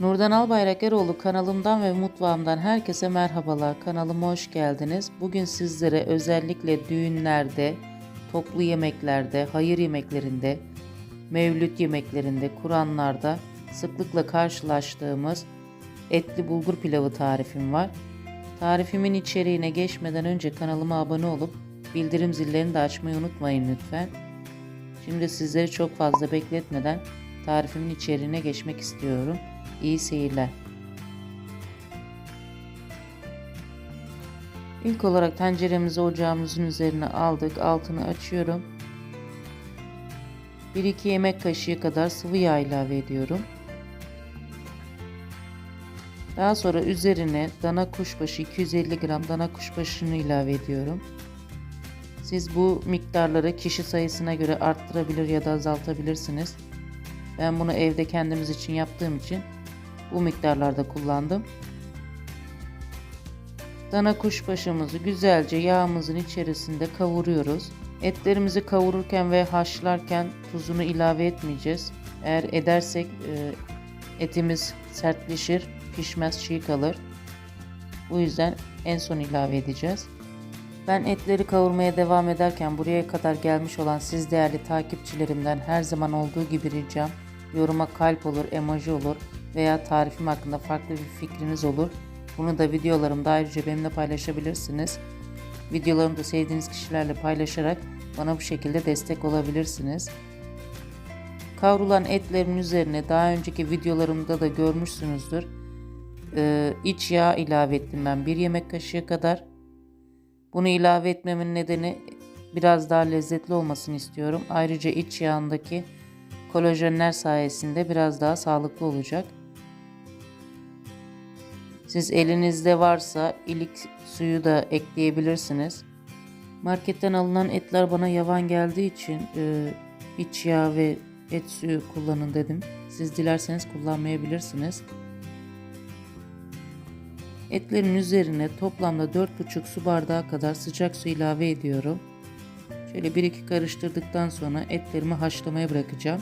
Nurdan Albayrakeroğlu kanalımdan ve mutfağımdan herkese merhabalar. Kanalıma hoş geldiniz. Bugün sizlere özellikle düğünlerde, toplu yemeklerde, hayır yemeklerinde, mevlüt yemeklerinde, Kur'anlarda sıklıkla karşılaştığımız etli bulgur pilavı tarifim var. Tarifimin içeriğine geçmeden önce kanalıma abone olup bildirim zillerini de açmayı unutmayın lütfen. Şimdi sizleri çok fazla bekletmeden tarifimin içeriğine geçmek istiyorum. İyi seyirler. İlk olarak tenceremizi ocağımızın üzerine aldık. Altını açıyorum. 1-2 yemek kaşığı kadar sıvı yağ ilave ediyorum. Daha sonra üzerine dana kuşbaşı 250 gram dana kuşbaşını ilave ediyorum. Siz bu miktarları kişi sayısına göre arttırabilir ya da azaltabilirsiniz. Ben bunu evde kendimiz için yaptığım için bu miktarlarda kullandım. Dana kuşbaşımızı güzelce yağımızın içerisinde kavuruyoruz. Etlerimizi kavururken ve haşlarken tuzunu ilave etmeyeceğiz. Eğer edersek e, etimiz sertleşir, pişmez, çiğ kalır. Bu yüzden en son ilave edeceğiz. Ben etleri kavurmaya devam ederken buraya kadar gelmiş olan siz değerli takipçilerimden her zaman olduğu gibi ricam yoruma kalp olur, emoji olur veya tarifim hakkında farklı bir fikriniz olur. Bunu da videolarımda ayrıca benimle paylaşabilirsiniz. Videolarımı da sevdiğiniz kişilerle paylaşarak bana bu şekilde destek olabilirsiniz. Kavrulan etlerimin üzerine daha önceki videolarımda da görmüşsünüzdür. Ee, iç yağ ilave ettim ben bir yemek kaşığı kadar. Bunu ilave etmemin nedeni biraz daha lezzetli olmasını istiyorum. Ayrıca iç yağındaki kolajenler sayesinde biraz daha sağlıklı olacak. Siz elinizde varsa ilik suyu da ekleyebilirsiniz. Marketten alınan etler bana yavan geldiği için e, iç yağ ve et suyu kullanın dedim. Siz dilerseniz kullanmayabilirsiniz. Etlerin üzerine toplamda 4,5 su bardağı kadar sıcak su ilave ediyorum. Şöyle 1-2 karıştırdıktan sonra etlerimi haşlamaya bırakacağım.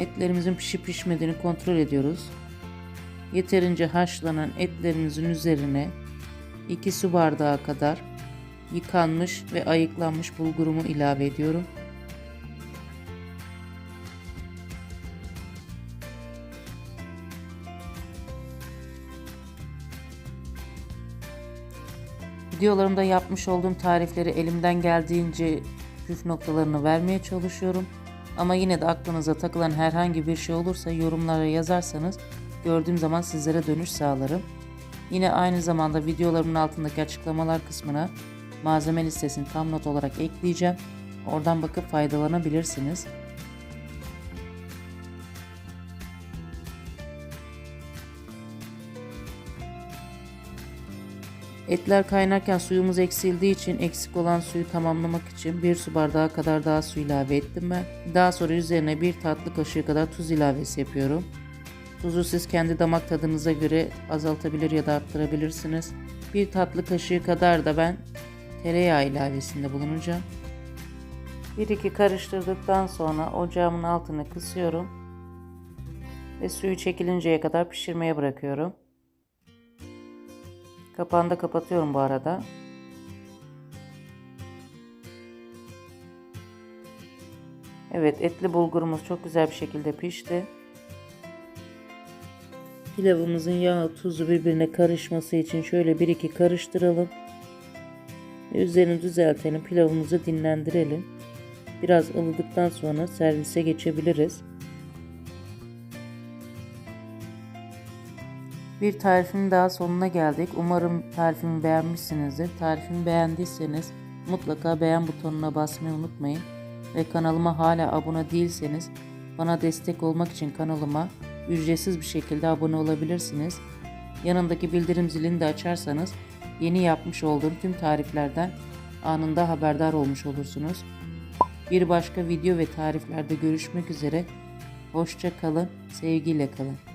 Etlerimizin pişip pişmediğini kontrol ediyoruz. Yeterince haşlanan etlerimizin üzerine 2 su bardağı kadar yıkanmış ve ayıklanmış bulgurumu ilave ediyorum. Videolarımda yapmış olduğum tarifleri elimden geldiğince püf noktalarını vermeye çalışıyorum. Ama yine de aklınıza takılan herhangi bir şey olursa yorumlara yazarsanız gördüğüm zaman sizlere dönüş sağlarım. Yine aynı zamanda videolarımın altındaki açıklamalar kısmına malzeme listesini tam not olarak ekleyeceğim. Oradan bakıp faydalanabilirsiniz. Etler kaynarken suyumuz eksildiği için eksik olan suyu tamamlamak için bir su bardağı kadar daha su ilave ettim ben. Daha sonra üzerine bir tatlı kaşığı kadar tuz ilavesi yapıyorum. Tuzu siz kendi damak tadınıza göre azaltabilir ya da arttırabilirsiniz. Bir tatlı kaşığı kadar da ben tereyağı ilavesinde bulunacağım. 1-2 karıştırdıktan sonra ocağımın altını kısıyorum ve suyu çekilinceye kadar pişirmeye bırakıyorum. Kapağını da kapatıyorum bu arada. Evet etli bulgurumuz çok güzel bir şekilde pişti. Pilavımızın yağı tuzu birbirine karışması için şöyle bir iki karıştıralım. Üzerini düzeltelim. Pilavımızı dinlendirelim. Biraz ılıdıktan sonra servise geçebiliriz. Bir tarifin daha sonuna geldik. Umarım tarifimi beğenmişsinizdir. Tarifimi beğendiyseniz mutlaka beğen butonuna basmayı unutmayın. Ve kanalıma hala abone değilseniz bana destek olmak için kanalıma ücretsiz bir şekilde abone olabilirsiniz. Yanındaki bildirim zilini de açarsanız yeni yapmış olduğum tüm tariflerden anında haberdar olmuş olursunuz. Bir başka video ve tariflerde görüşmek üzere. Hoşça kalın, sevgiyle kalın.